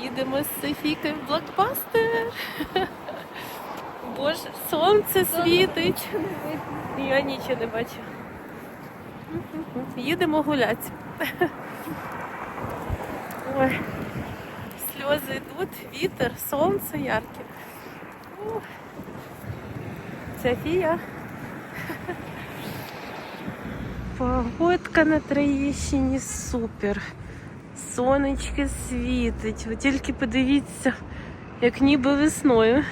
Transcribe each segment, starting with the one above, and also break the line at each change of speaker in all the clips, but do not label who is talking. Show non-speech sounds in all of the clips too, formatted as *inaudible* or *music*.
Їдемо з Софійкою в блокбастер. Боже, сонце світить. Я нічого не бачу. Їдемо гуляти. Ой, сльози йдуть, вітер, сонце ярке. Софія. Погодка на Троєщині супер. Сонечки світить. Ви тільки подивіться, як ніби весною.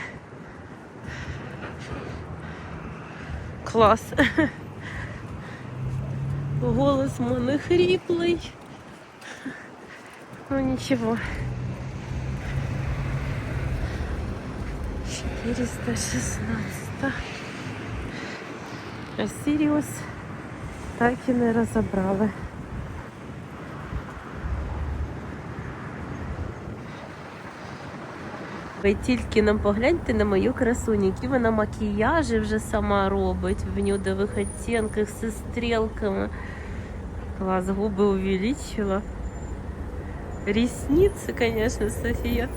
Клас. Голос мене хріплий. Ну нічого. 416. А Сіріус так і не розібрали. Ви тільки нам погляньте на мою красуню, які вона макіяжі вже сама робить в нюдових оттінках зі стрілками. Клас, губи увеличила. Ресницы, конечно, София.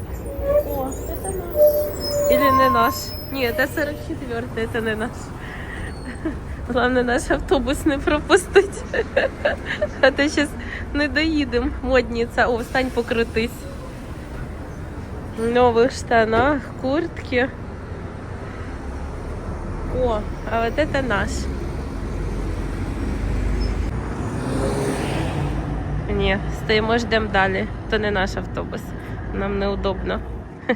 О, это наш. Или не наш. Нет, это 44 это не наш. Главное наш автобус не пропустить. *laughs* А то зараз не доїдемо. Модниця. О, встань покрутись. Новых штанах, куртке. О, а вот это наш. Ні, стоїмо, ждемо далі. То не наш автобус. Нам неудобно. *laughs*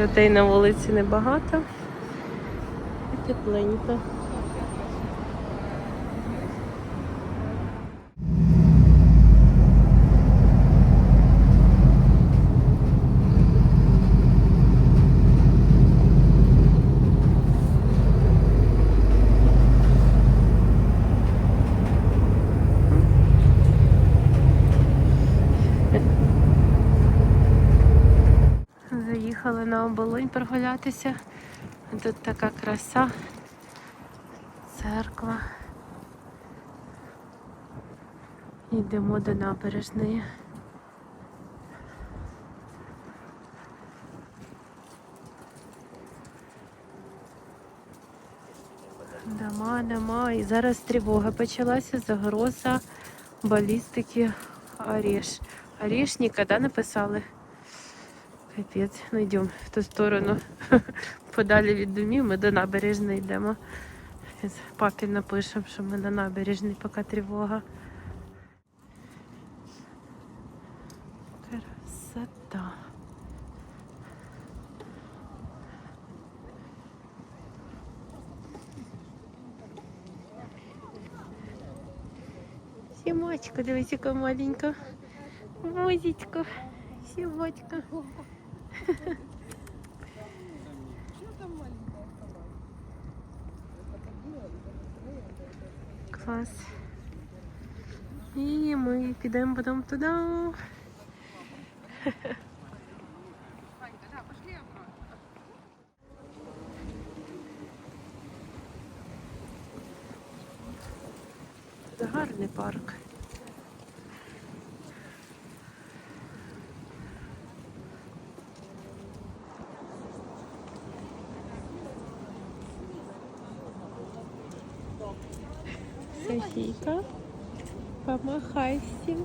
Людей на вулиці небагато. І тепленько. Прогулятися. Тут така краса. Церква. Йдемо до набережної. Дома, дома. І зараз тривога почалася, загроза балістики Ореш. Орешника, да, написали? Капець, ну йдемо в ту сторону. *laughs* Подалі від домів, ми до набережної йдемо. Папі напишемо, що ми на набережній, поки тривога. Красота. Сімочка, дивись, яка маленька. Возічка. Сімочка. Клас. І ми підемо потім туди. Це гарний парк. Софійка, помахай всім.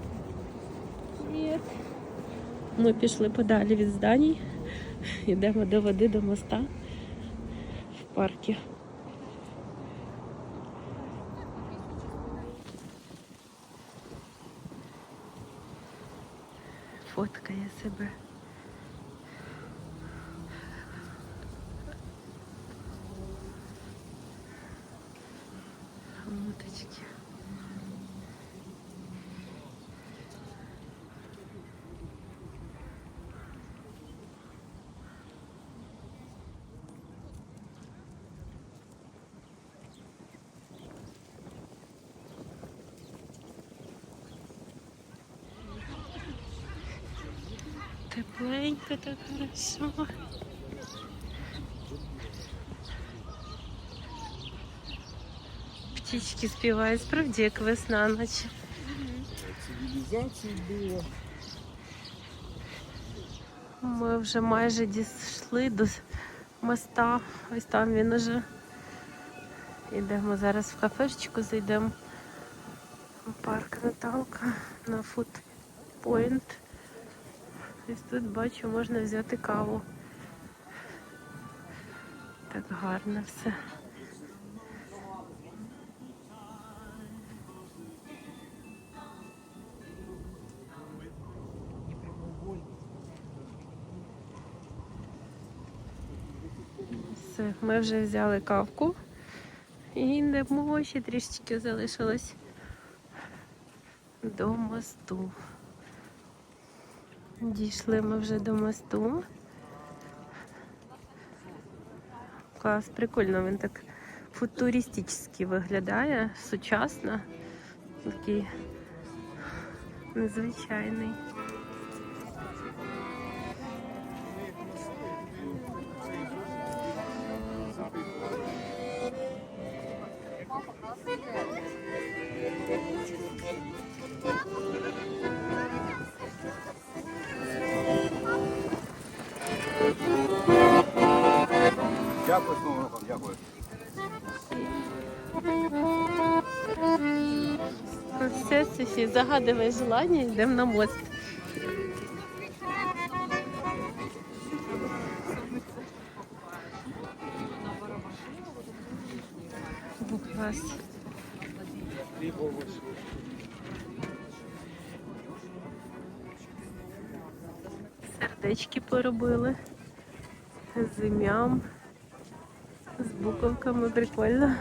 Привіт. Ми пішли подалі від зданій. Йдемо до води, до моста в парку. Фоткає себе. Тепленько так хорошо. Птічки співають, справді як весна,
було.
Ми вже майже дійшли до моста. Ось там він уже. Йдемо зараз в кафешечку, зайдемо у парк Наталка на фудпойнт. Ось тут бачу, можна взяти каву. Так гарно все. Все, ми вже взяли кавку і йдемо, ще трішечки залишилось до мосту. Дійшли ми вже до мосту. Клас, прикольно, він так футуристично виглядає, сучасно. Такий незвичайний. Софі, загадуй желання, йдемо на мост. О, клас. Сердечки поробили. З ім'ям, з буковками прикольно.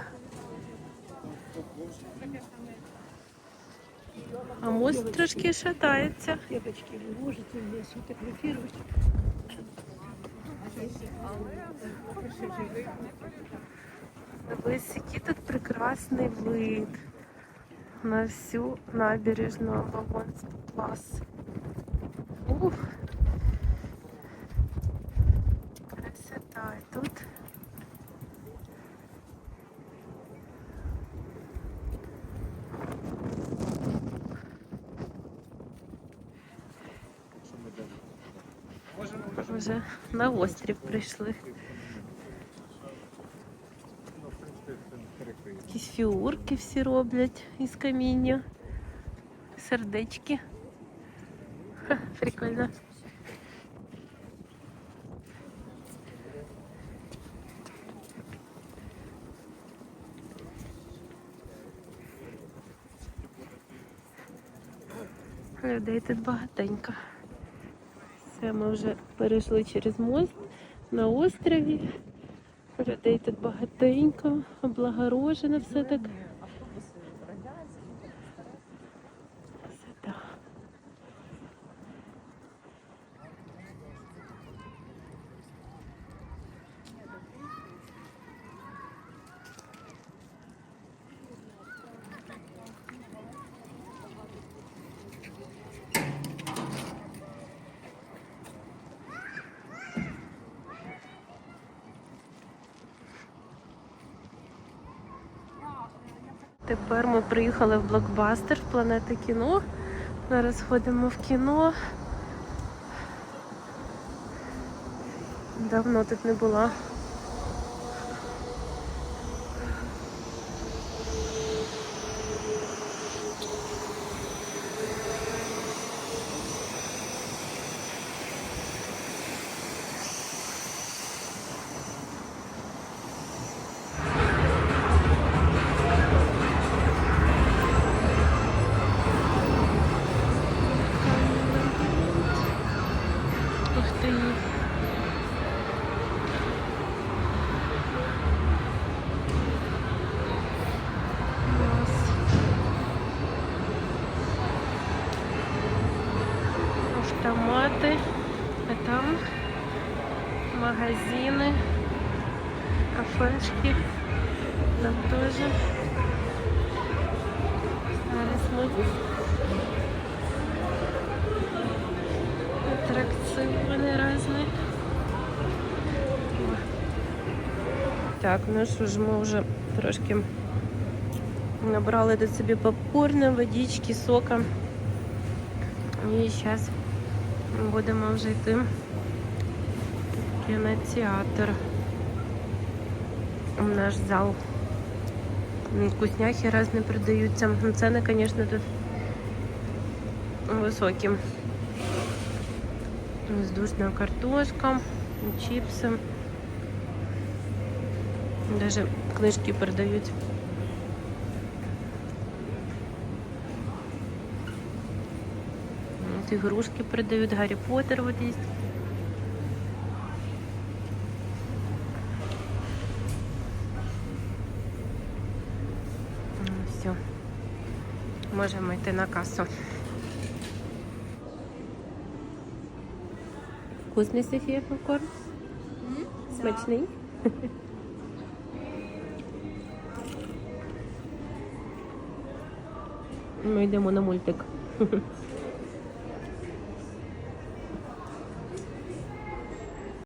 А мост трошки шатається.
Девочки, вы можете меня сфотографировать?
Дивись, який тут прекрасний вид на всю набережну Оболонський клас. Ух. Красота. І тут вже на острів прийшли. Якісь фігурки всі роблять із каміння. Сердечки. Ха, прикольно. Людей тут багатенько. Все, ми вже перейшли через мост на острові. Людей тут багатенько, облагорожено все так. Красота. Тепер ми приїхали в блокбастер в планети кіно. Зараз ходимо в кіно. Давно тут не була. Кафешки. Там теж. Зараз ми аттракционы разные. Так, ну що ж, ми вже трошки Набрали до собі попкорна, водички, сока. І зараз будемо вже йти в кінотеатр. В наш зал. Вкусняхи різні продаються. Ну, Ціни, звісно, тут високі. Воздушная картошка, чипсы. Даже книжки продают. Вот игрушки продают. Гарри Поттер вот есть. Все. Можемо йти на касу. Вкусний Софія попкорн? Смачний? *laughs* Ми йдемо на мультик. *laughs*